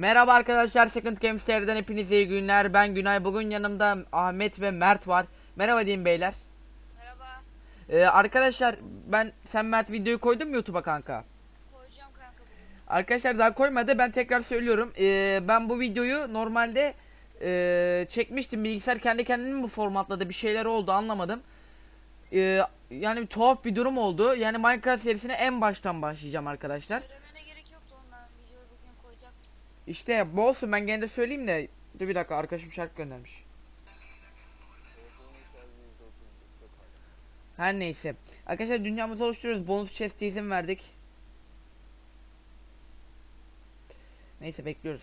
Merhaba arkadaşlar Second Games TR'den hepinize iyi günler. Ben Günay. Bugün yanımda Ahmet ve Mert var. Merhaba diyeyim beyler. Merhaba. Ee, arkadaşlar ben sen Mert videoyu koydun mu YouTube'a kanka? Koyacağım kanka bugün. Arkadaşlar daha koymadı. Ben tekrar söylüyorum. Ee, ben bu videoyu normalde ee, çekmiştim. Bilgisayar kendi kendini mi formatladı? Bir şeyler oldu anlamadım. Ee, yani tuhaf bir durum oldu. Yani Minecraft serisine en baştan başlayacağım arkadaşlar. Söylemene gerek yoktu ondan videoyu bugün koyacaktım. İşte bu olsun ben gene de söyleyeyim de. Dur bir dakika arkadaşım şarkı göndermiş. Her neyse. Arkadaşlar dünyamızı oluşturuyoruz. Bonus chest'e izin verdik. Neyse bekliyoruz.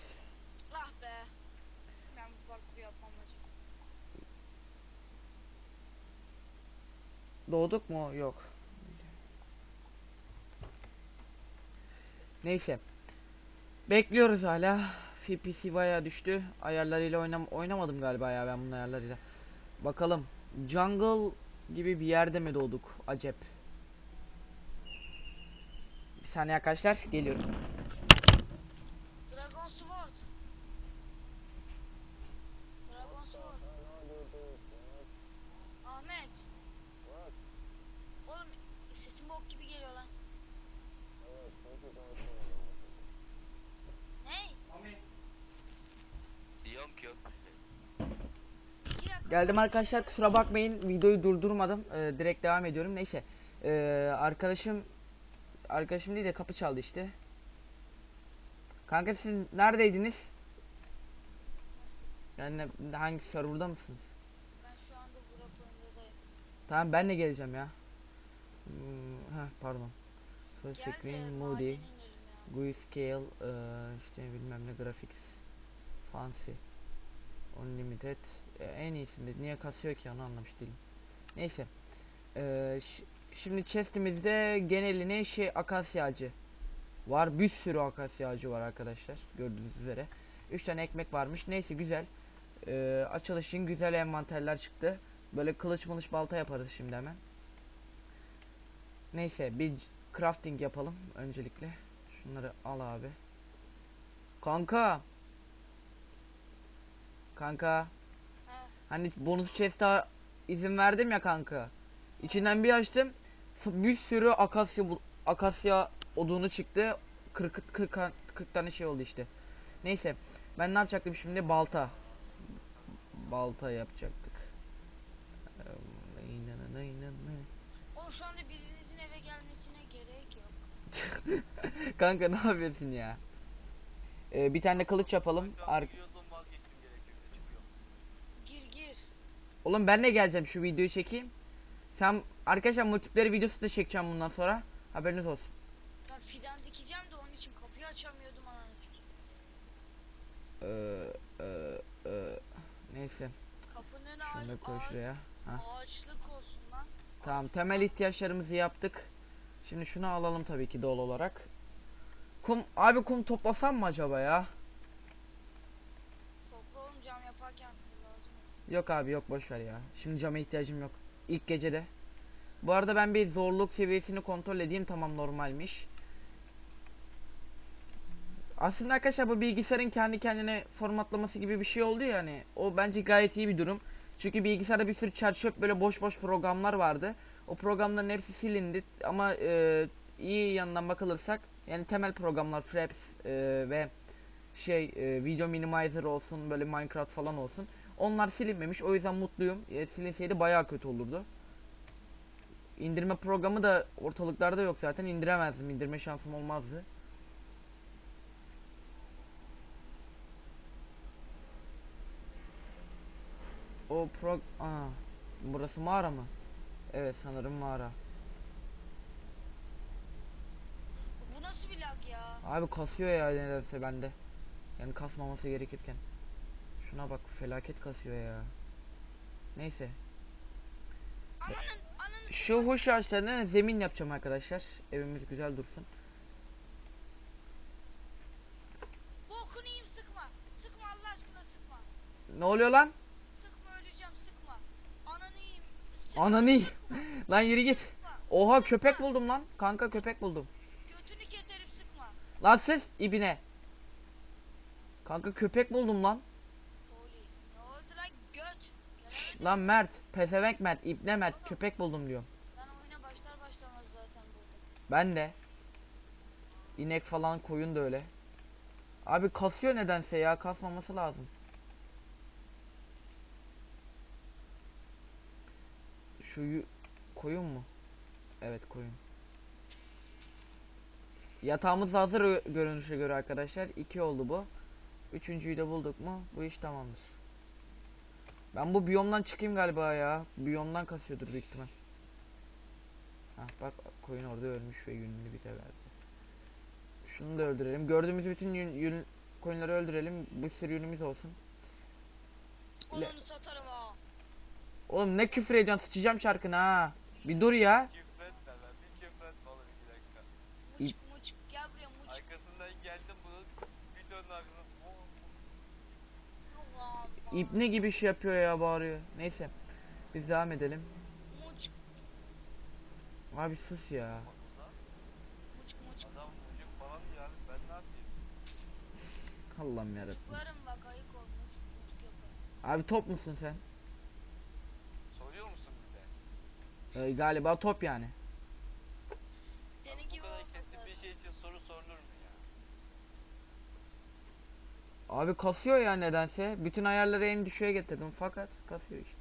Ah be. Ben bu parkuru yapmam acı. Doğduk mu? Yok. Neyse. Bekliyoruz hala. FPS bayağı düştü. Ayarlarıyla oynam oynamadım galiba ya ben bunun ayarlarıyla. Bakalım. Jungle gibi bir yerde mi doğduk? Acep. Bir saniye arkadaşlar. Geliyorum. Dragon Sword. Dragon Sword. Ahmet. Oğlum sesin bok gibi geliyor lan. Ney? Yok yok. İki dakika. Geldim arkadaşlar kusura bakmayın videoyu durdurmadım. Ee, direkt devam ediyorum. Neyse Ee, arkadaşım arkadaşım değil de kapı çaldı işte. Kanka siz neredeydiniz? Yani hangi serverda mısınız? Ben şu anda Burak oyundadayım. tamam ben de geleceğim ya. Hmm, heh, pardon. Screen madene moody. GUI scale ee, işte bilmem ne graphics fancy unlimited en iyisinde. Niye kasıyor ki onu anlamış değilim. Neyse. Ee, şimdi chestimizde genelini şey akasya ağacı var. Bir sürü akasya ağacı var arkadaşlar. Gördüğünüz üzere. 3 tane ekmek varmış. Neyse güzel. Ee, açılışın güzel envanterler çıktı. Böyle kılıç mılıç balta yaparız şimdi hemen. Neyse bir crafting yapalım öncelikle. Şunları al abi. Kanka. Kanka. Hani bonus chest'e izin verdim ya kanka. İçinden bir açtım. Bir sürü akasya akasya odunu çıktı. 40 40 40 tane şey oldu işte. Neyse. Ben ne yapacaktım şimdi? Balta. Balta yapacaktık. Oğlum şu anda birinizin eve gelmesine gerek yok. Kanka ne yapıyorsun ya? Ee, bir tane kılıç yapalım. Ar- Oğlum ben de geleceğim şu videoyu çekeyim. Sen arkadaşlar multiplayer videosu da çekeceğim bundan sonra. Haberiniz olsun. Ben fidan dikeceğim de onun için kapıyı açamıyordum ananı sikeyim. Ee, e, e, neyse. Kapının Şunu da ağaç, koy ağaç, şuraya. Ha. ağaçlık olsun lan. Tamam temel ihtiyaçlarımızı yaptık. Şimdi şunu alalım tabii ki doğal olarak. Kum abi kum toplasam mı acaba ya? Topla oğlum cam yaparken lazım. Yok abi yok boş ver ya. Şimdi cama ihtiyacım yok. İlk gecede. Bu arada ben bir zorluk seviyesini kontrol edeyim tamam normalmiş. Aslında arkadaşlar bu bilgisayarın kendi kendine formatlaması gibi bir şey oldu ya hani. O bence gayet iyi bir durum. Çünkü bilgisayarda bir sürü çer çöp böyle boş boş programlar vardı. O programların hepsi silindi ama e, iyi yandan bakılırsak yani temel programlar Fraps e, ve şey e, video minimizer olsun böyle Minecraft falan olsun. Onlar silinmemiş o yüzden mutluyum. E, silinseydi bayağı kötü olurdu. İndirme programı da ortalıklarda yok zaten indiremezdim. İndirme şansım olmazdı. O pro... Aa, burası mağara mı? Evet sanırım mağara. Bu nasıl bir lag ya? Abi kasıyor ya nedense bende. Yani kasmaması gerekirken. Şuna bak felaket kasıyor ya. Neyse. Ananın Şu sikeyim. huş ağaçlarına zemin yapacağım arkadaşlar. Evimiz güzel dursun. Bokunu yiyeyim sıkma. Sıkma Allah aşkına sıkma. Ne oluyor lan? Sıkma öleceğim sıkma. Ananı yiyeyim. Sıkma, Ananı sıkma, Lan yürü git. sıkma. Oha Sıkma. köpek buldum lan. Kanka köpek buldum. Götünü keserim sıkma. Lan siz ibine. Kanka köpek buldum lan. Toli. Ne oldu lan göt? Gelemedim. Lan Mert. Pezevenk Mert. İbne Mert. Köpek buldum diyor. Ben oyuna başlar başlamaz zaten buldum. Ben de. İnek falan koyun da öyle. Abi kasıyor nedense ya. Kasmaması lazım. Şu yu- koyun mu? Evet koyun. Yatağımız hazır görünüşe göre arkadaşlar. İki oldu bu. Üçüncüyü de bulduk mu? Bu iş tamamdır. Ben bu biyomdan çıkayım galiba ya. Biyomdan kasıyordur büyük ihtimal. Hah bak koyun orada ölmüş ve yününü bize verdi. Şunu da öldürelim. Gördüğümüz bütün yün, yün- koyunları öldürelim. Bir sürü yünümüz olsun. Onu satarım ha. Oğlum ne küfür ediyorsun sıçacağım şarkını ha. Bir dur ya. Küfretme lan bir küfretme oğlum iki dakika. Muçuk muçuk gel buraya muçuk. Arkasından geldim bunun videonun arkasından. Yok lan. İbne gibi şey yapıyor ya bağırıyor. Neyse. Biz devam edelim. Abi sus ya. Allah'ım yarabbim. Abi top musun sen? Soruyor musun bir de? Ee, galiba top yani. Senin Bu gibi kadar olmasa. kesin bir şey için soru sorulur mu ya? Abi kasıyor ya nedense. Bütün ayarları en düşüğe getirdim fakat kasıyor işte.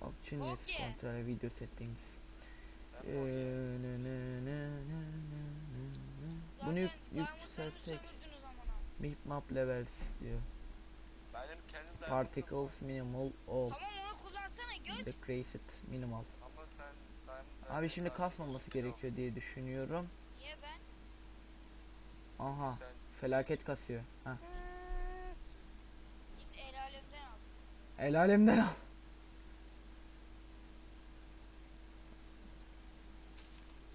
Options, Okey. control, video settings. Ee, ne, ne, ne, ne, ne, Bunu yük- yükseltsek. amına. Map levels diyor. Benim kendim de Particles minimal all. Tamam onu kullansana göt. Decreased minimal. Ama sen ben, Abi şimdi kasmaması gerekiyor diye düşünüyorum. Niye ben? Aha Sen felaket kasıyor. Ha. Git el alemden al. El alemden al.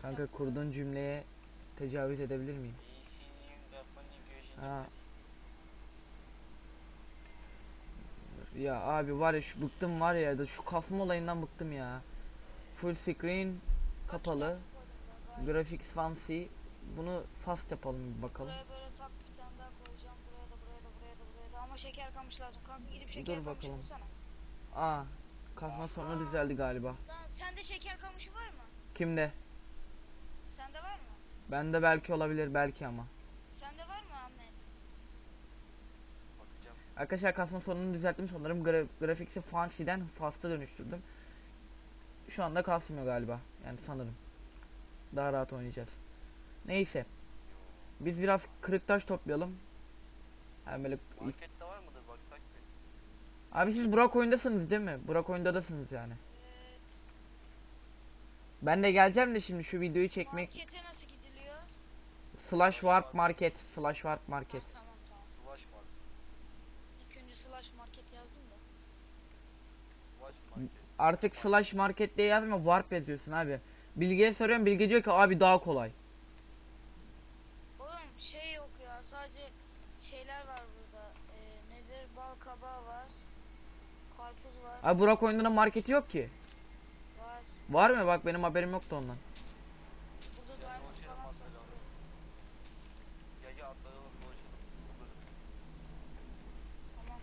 Kanka kurduğun cümleye tecavüz edebilir miyim? Ha. Ya abi var ya şu bıktım var ya da şu kasma olayından bıktım ya. Full screen kapalı. Graphics fancy. Bunu fast yapalım bakalım. Buraya böyle tak bir tane daha koyacağım. Buraya da buraya da buraya da buraya da. Ama şeker kamış lazım. Kanka gidip şeker kamışı bakalım. bulsana. Aa kasma sorunu düzeldi galiba. Lan sende şeker kamışı var mı? Kimde? Sende var mı? Bende belki olabilir belki ama. Sende var mı Ahmet? bakacağım. Arkadaşlar kasma sorununu düzelttim sanırım. Gra Graphics'i fancy'den fast'a dönüştürdüm. Şu anda kasmıyor galiba. Yani sanırım. Daha rahat oynayacağız. Neyse. Biz biraz kırık taş toplayalım. Yani böyle Markette var mıdır baksak bir. Abi siz Burak oyundasınız değil mi? Burak oyundadasınız yani. Ben de geleceğim de şimdi şu videoyu çekmek. Markete nasıl gidiliyor? Slash warp market. Slash warp market. Ha, tamam tamam. Slash market. İlk önce slash market yazdım da. Slash market. Artık slash market diye yazma warp yazıyorsun abi. Bilge'ye soruyorum Bilge diyor ki abi daha kolay. Oğlum şey yok ya sadece şeyler var burada. Ee, nedir? Bal kabağı var. Karpuz var. Abi Burak oyundanın marketi yok ki. Var. Var mı? Bak benim haberim yoktu ondan. Burada diamond falan satılıyor. Tamam.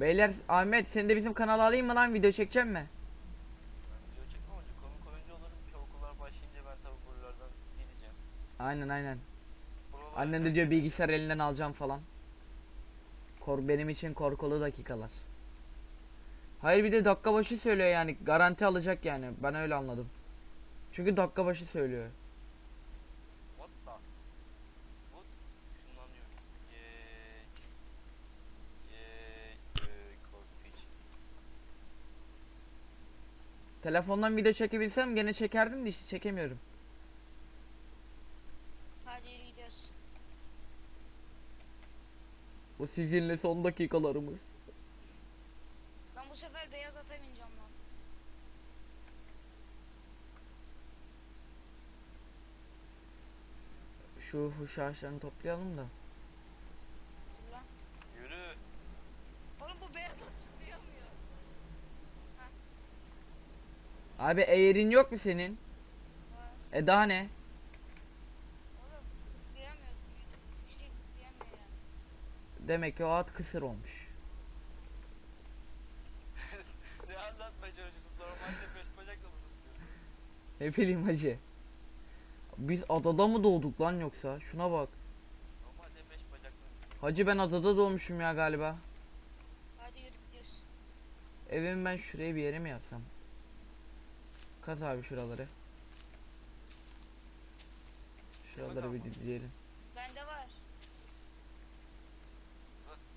Beyler Ahmet seni de bizim kanala alayım mı lan video çekeceğim mi? Ben video çekmem önce konuk oyuncu olurum ki okullar başlayınca ben tabi buralardan gideceğim. Aynen aynen. Annem de diyor bilgisayar elinden alacağım falan. Kor benim için korkulu dakikalar. Hayır bir de dakika başı söylüyor yani garanti alacak yani ben öyle anladım. Çünkü dakika başı söylüyor. Korkunç. Telefondan video çekebilsem gene çekerdim de işte çekemiyorum. Hadi gidiyoruz. Bu sizinle son dakikalarımız. Bu sefer beyaz ata bineceğim lan. Şu huş ağaçlarını toplayalım da. Dur lan. Yürü. Oğlum bu beyaz at zıplayamıyor. Abi eğerin yok mu senin? Var. E daha ne? Oğlum zıplayamıyor. Yüksek zıplayamıyor yani. Demek ki o at kısır olmuş. Ne bileyim hacı. Biz adada mı doğduk lan yoksa? Şuna bak. Hacı ben adada doğmuşum ya galiba. Hadi yürü gidiyoruz. Evimi ben şuraya bir yere mi yapsam? Kaz abi şuraları. Şuraları bir dizleyelim. Bende var.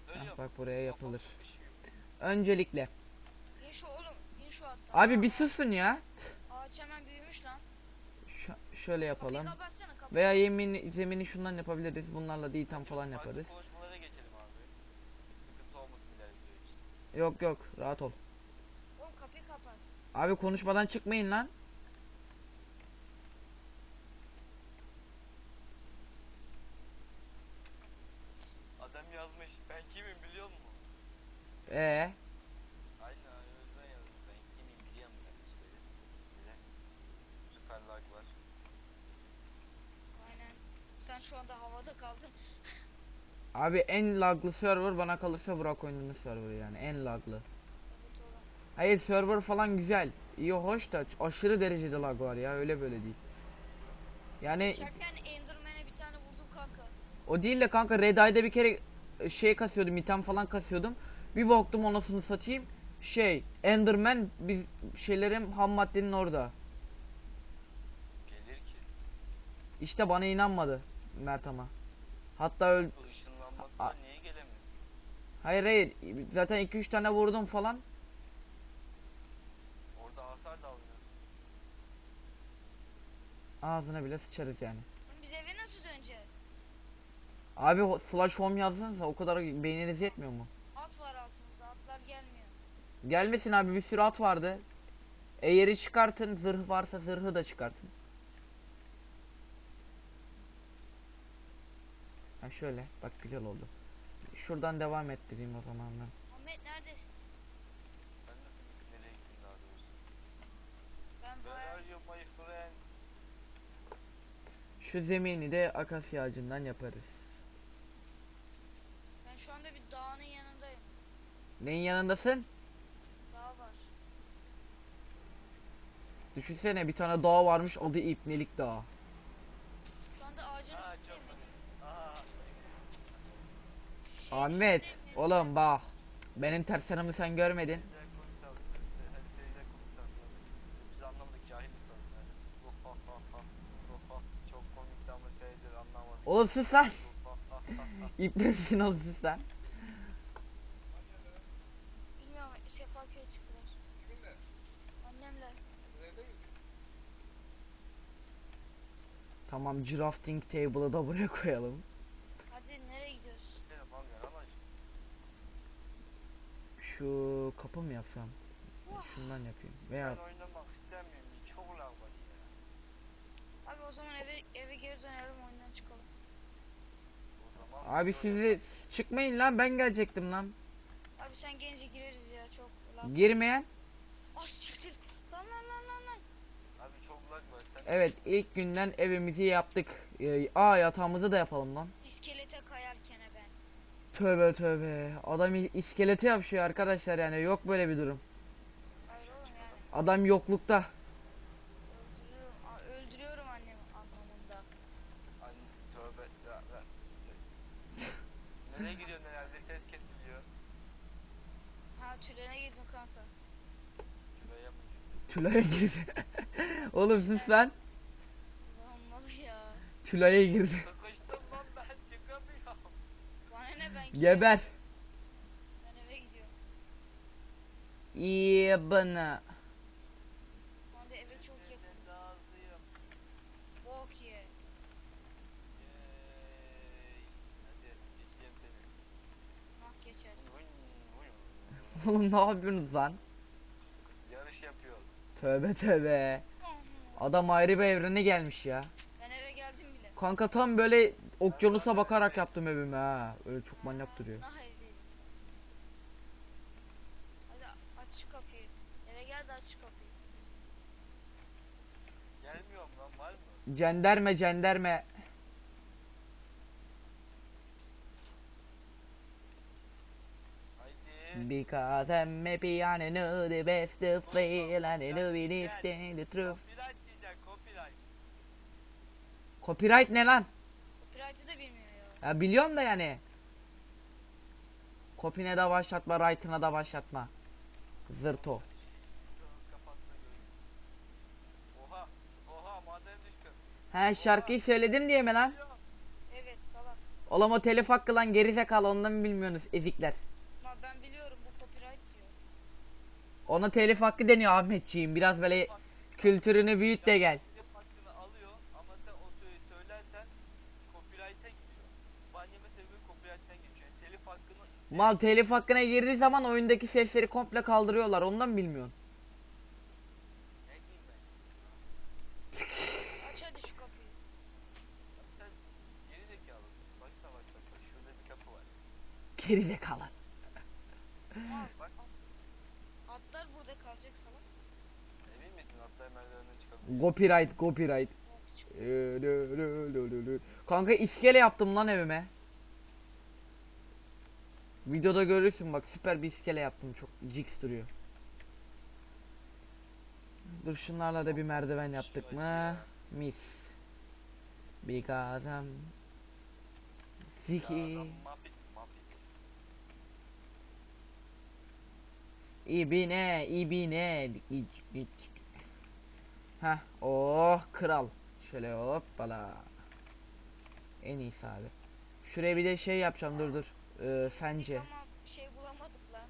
Heh, bak buraya yapılır. Düşüyor. Öncelikle. İn şu oğlum. in şu hatta. Abi bir susun ya. Ağaç hemen büyümüş lan. Ş- şöyle Kapıyı yapalım. kapatsana kapıyı. Veya yemin zemini şundan yapabiliriz. Bunlarla da item falan yaparız. konuşmalara geçelim abi. Sıkıntı olmasın ileride için. Yok yok rahat ol. Oğlum kapıyı kapat. Abi konuşmadan çıkmayın lan. Adam yazmış. Ben kimim biliyor musun? Ee, Aynen Özden yazmış. Ben kimim biliyor musun? demiş böyle. Böyle. Süper lag var. Aynen. Sen şu anda havada kaldın. abi en laglı server bana kalırsa Burak oyununun server yani en laglı. Hayır server falan güzel. İyi hoş da aşırı derecede lag var ya öyle böyle değil. Yani Çarken Enderman'e bir tane vurdum kanka. o değil de kanka Red Eye'de bir kere e, şey kasıyordum item falan kasıyordum. Bir baktım anasını satayım. Şey Enderman biz şeylerim ham maddenin orada. Gelir ki. İşte bana inanmadı Mert ama. Hatta öl niye gelemiyorsun? Hayır hayır zaten 2-3 tane vurdum falan. Orada hasar da. Ağzına bile sıçarız yani. Biz eve nasıl döneceğiz? Abi slash home yazsanıza o kadar beyniniz yetmiyor mu? At var altımızda. Atlar gelmiyor. Gelmesin abi bir sürü at vardı. Eğeri çıkartın zırh varsa zırhı da çıkartın. Ha şöyle bak güzel oldu. Şuradan devam ettireyim o zaman ben. Ahmet neredesin? Sen nasıl gittin? Nereye gittin daha doğrusu? Ben friend? Şu zemini de akasya ağacından yaparız. Ben şu anda bir dağın yanındayım. Neyin yanındasın? Dağ var. Düşünsene bir tane dağ varmış adı İpnelik Dağı. Şu anda ağacın Aa, üstündeyim. çok benim. Aa, Şeyin Ahmet oğlum bak benim ters yanımı sen görmedin. Oğlum sus lan. İpne misin oğlum sus lan. Bilmiyorum Sefaköy'e çıktılar. Kiminle? Annemle. Evde miydi? Tamam drafting table'ı da buraya koyalım. Hadi nereye gidiyoruz? Ne yapalım ya lan? Şu kapı mı yapsam? Şundan yapayım. Veya Ben oynamak istemiyorum. Çok lag var ya. Abi o zaman eve eve geri dönelim oyundan çıkalım. Abi sizi çıkmayın lan ben gelecektim lan. Abi sen gelince gireriz ya çok lan. Girmeyen? Az siktir. Lan lan lan lan lan. Abi çok lag var. Sen Evet ilk günden evimizi yaptık. Ee, aa yatağımızı da yapalım lan. İskelete. Tövbe tövbe. Adam iskeleti yapışıyor arkadaşlar yani yok böyle bir durum. Hayır oğlum yani. Adam yoklukta. Öldürüyorum, a- öldürüyorum annemi anlamında. Anne tövbe. Ya. Nereye gidiyorsun herhalde? Ses kesiliyor. Ha tülene girdim kanka. Şuraya mı girdin? Tülay'a girdi. Oğlum sus lan. Olmalı ya. Tülay'a girdi. Sıkıştım lan ben çıkamıyorum. Bana ne ben gidiyorum. Geber. Ben eve gidiyorum. İyi bana. Şu anda eve çok yakın. Ben. Bok ye. Nah geçersin. Oğlum ne yapıyorsunuz lan? Yarış yapıyor. Tövbe tövbe. Adam ayrı bir evrene gelmiş ya. Ben eve geldim bile. Kanka tam böyle okyanusa bakarak yaptım evimi ha. Öyle çok manyak duruyor. Nah evdeydin sen. Hadi aç şu kapıyı. Eve gel de aç şu kapıyı. Gelmiyorum lan var mı? Cenderme cenderme. Because I'm happy and I know the best of feel and I know it is the truth. Copyright diyeceksin copyright. Copyright ne lan? Copyright'ı da bilmiyor ya. Ya biliyorum da yani. Copy'ne de başlatma, right'ına da başlatma. Zırto. Oha. Oha maden düştü. He şarkıyı söyledim diye mi lan? Evet salak. Oğlum o telif hakkı lan gerizekalı ondan mı bilmiyorsunuz ezikler. Ama ben biliyorum bu copyright diyor. Ona telif hakkı deniyor Ahmetciğim. Biraz böyle kültürünü büyüt de gel. Mal telif hakkına girdiği zaman oyundaki sesleri komple kaldırıyorlar. Ondan bilmiyorsun. Aç hadi şu kapıyı. Geri zekalı. Al, Atlar burada kalacak sana. Copyright, copyright. Kanka iskele yaptım lan evime. Videoda görürsün bak süper bir iskele yaptım çok jigs duruyor. Dur şunlarla da bir merdiven yaptık mı? Mis. Because I'm Ziki. İbine, ibine. Heh, oh kral. Şöyle hoppala. En iyisi abi. Şuraya bir de şey yapacağım dur dur. Ee, fence. Ama bir şey bulamadık lan.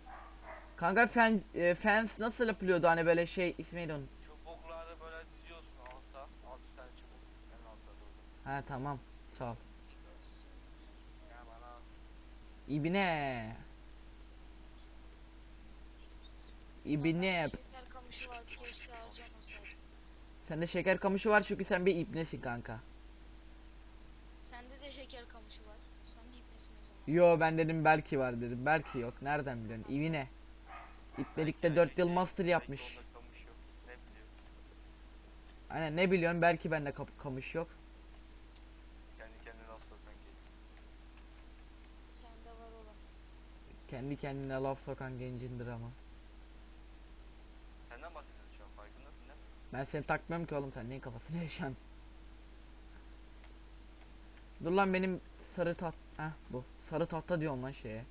Kanka fen, e, fence nasıl yapılıyordu hani böyle şey ismi neydi onun? Çubukları böyle diziyorsun alta. Altı tane çubuk. En altta doğru. Ha tamam sağ ol. Ya bana İbine. İbine. Şeker kamışı vardı keşke harcamasaydım. Sende şeker kamışı var çünkü sen bir ibnesin kanka. Sende de şeker kamışı var. Sen de ipnesin o zaman. Yo ben dedim belki var dedim. Belki yok. Nereden biliyorsun? İbine. İpnelikte 4 yıl master yapmış. Aynen ne biliyorsun? Belki bende kap- kamış yok. Kendi kendine laf sokan geliyor. Sende var olan. Kendi kendine laf sokan gencindir ama. Senden bahsediyorsun şu an farkındasın değil mi? Ben seni takmıyorum ki oğlum sen neyin kafasını yaşan. Dur lan benim sarı tat... Heh bu. Sarı tahta diyorum lan şeye.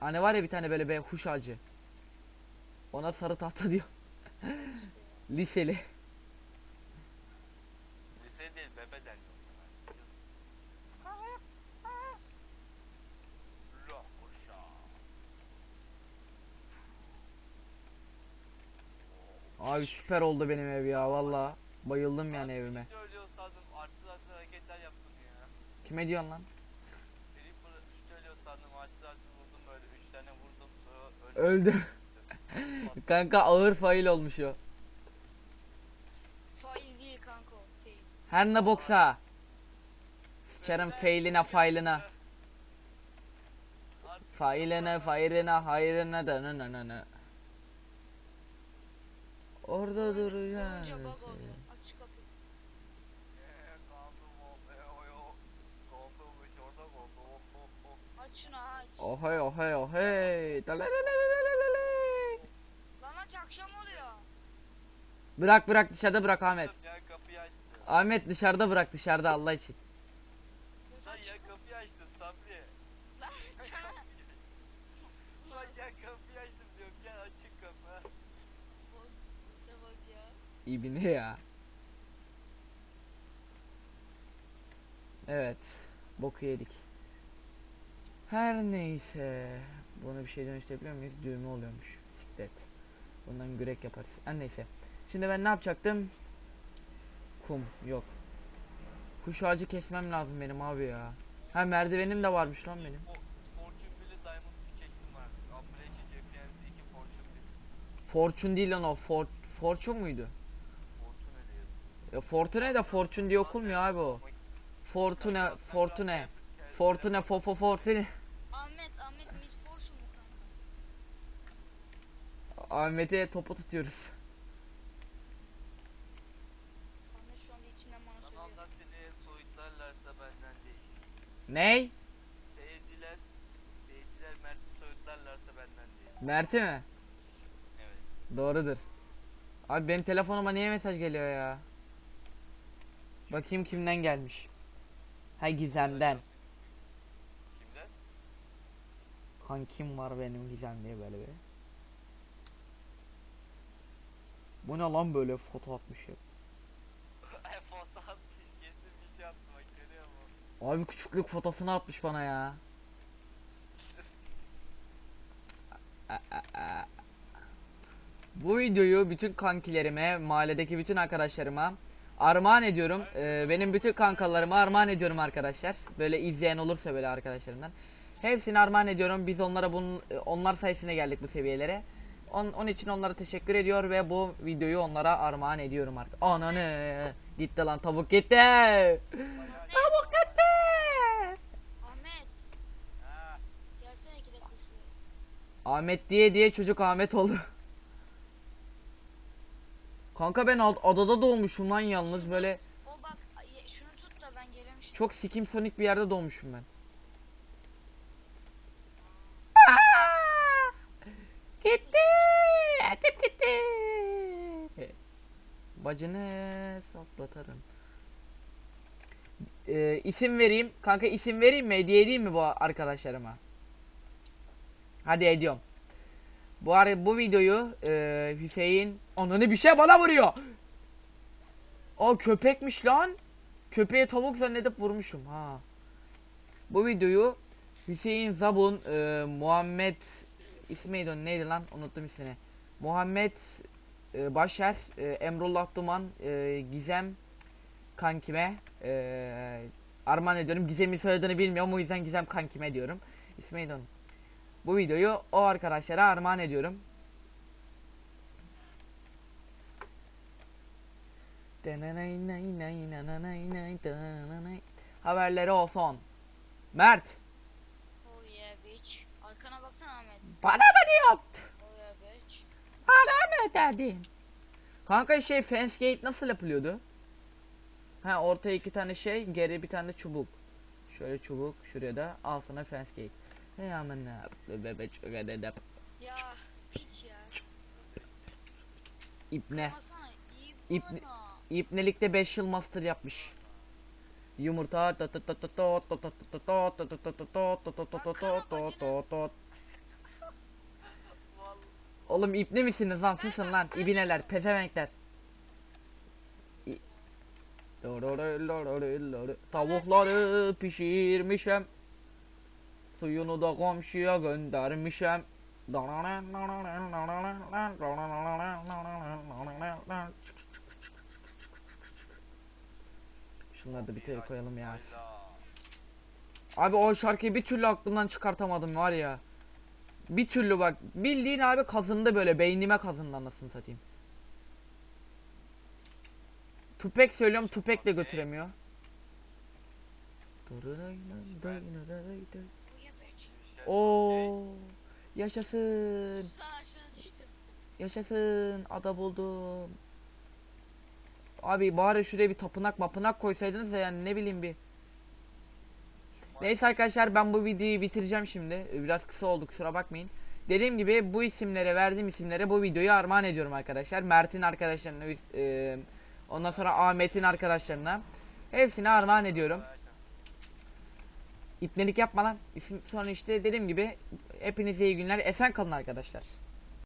Hani var ya bir tane böyle be huş ağacı. Ona sarı tahta diyor. Liseli. Lise değil bebe. Abi süper oldu benim ev ya valla. Bayıldım yani evime. Kime diyorsun lan? Öldü. kanka ağır fail olmuş o. Faiz değil kanka. Fail. Her ne boksa. Sıçarım failine failına. Failine failina hayrına da nı nı nı nı. Orada duruyor. Konunca bug şey. oluyor. Aç kapıyı. Aç şunu Ohey ohey ohey. Lan aç akşam oluyor. Her neyse. Bunu bir şey dönüştürebiliyor muyuz? Düğme oluyormuş. Siklet. Bundan gürek yaparız. Her neyse. Şimdi ben ne yapacaktım? Kum. Yok. Kuş ağacı kesmem lazım benim abi ya. Ha merdivenim de varmış lan benim. Fortune 1'li Diamond Pickaxe'im var. Unbreakable GPNC 2 Fortune 1. Fortune değil lan o. For Fortune muydu? Fortune? Ya Fortune de Fortune diye okunmuyor abi o. Fortune, Fortune. Fortune, fo fo Fortune. Ahmet, Ahmet Miss Fortune mu kanka? Ahmet'e topu tutuyoruz. Ahmet şu anda içinden bana söylüyor. Kanalda seni soyutlarlarsa benden değil. Ney? Seyirciler, seyirciler Mert'i soyutlarlarsa benden değil. Mert'i mi? Evet. Doğrudur. Abi benim telefonuma niye mesaj geliyor ya? Bakayım kimden gelmiş. Ha Gizem'den. Kimden? Kankim var benim Gizem diye böyle bir. Bu ne lan böyle foto atmış ya. E foto atmış kesin bir şey attı bak görüyor musun? Abi küçüklük fotosunu atmış bana ya. Bu videoyu bütün kankilerime, mahalledeki bütün arkadaşlarıma armağan ediyorum. Ee, benim bütün kankalarıma armağan ediyorum arkadaşlar. Böyle izleyen olursa böyle arkadaşlarımdan. Hepsini armağan ediyorum. Biz onlara bunun onlar sayesinde geldik bu seviyelere. On, onun için onlara teşekkür ediyor ve bu videoyu onlara armağan ediyorum artık. Ananı gitti lan tavuk gitti. Tavuk gitti. Ahmet gelsene iki dakika şuraya. Ahmet diye diye çocuk Ahmet oldu. Kanka ben ad- adada doğmuşum lan yalnız böyle O bak şunu tut da ben gelemiştim. çok sikim sonik bir yerde doğmuşum ben. Gitti. Etim gitti. Bacını saplatarım. Ee, isim vereyim. Kanka isim vereyim mi? Hediye edeyim mi bu arkadaşlarıma? Hadi ediyorum. Bu ara bu videoyu e, Hüseyin ananı bir şey bana vuruyor. O köpekmiş lan. Köpeğe tavuk zannedip vurmuşum ha. Bu videoyu Hüseyin Zabun, e, Muhammed ismi neydi neydi lan unuttum ismini. Muhammed e, Başer, e, Emrullah Duman, e, Gizem kankime e, armağan ediyorum. Gizem'in soyadını bilmiyorum o yüzden Gizem kankime diyorum. İsmi neydi onun? Bu videoyu o arkadaşlara armağan ediyorum. Haberleri olsun. Mert. Bana mı? Oh bitch. Bana mı dedin? Kanka şey fence gate nasıl yapılıyordu? Ha ortaya iki tane şey, geri bir tane çubuk. Şöyle çubuk, şuraya da al sana fence gate. Hey aman ne bebek Ya piç ya. İpne. Kırmasana iyi İp- vurma. İpnelikte 5 yıl master yapmış. Yumurta Oğlum ipne misiniz lan susun lan ibineler pezevenkler. Tavukları pişirmişem. Suyunu da komşuya göndermişem. Şunları da bir tere koyalım ya. Abi o şarkıyı bir türlü aklımdan çıkartamadım var ya. Bir türlü bak bildiğin abi kazındı böyle beynime kazındı anasını satayım. Tupek söylüyorum Tupek de götüremiyor. Oo yaşasın. Yaşasın ada buldum. Abi bari şuraya bir tapınak mapınak koysaydınız da yani ne bileyim bir. Neyse arkadaşlar ben bu videoyu bitireceğim şimdi. Biraz kısa oldu kusura bakmayın. Dediğim gibi bu isimlere verdiğim isimlere bu videoyu armağan ediyorum arkadaşlar. Mert'in arkadaşlarına, e, ondan sonra Ahmet'in arkadaşlarına. Hepsine armağan ediyorum. İpnelik yapma lan. İsim, sonra işte dediğim gibi hepinize iyi günler. Esen kalın arkadaşlar.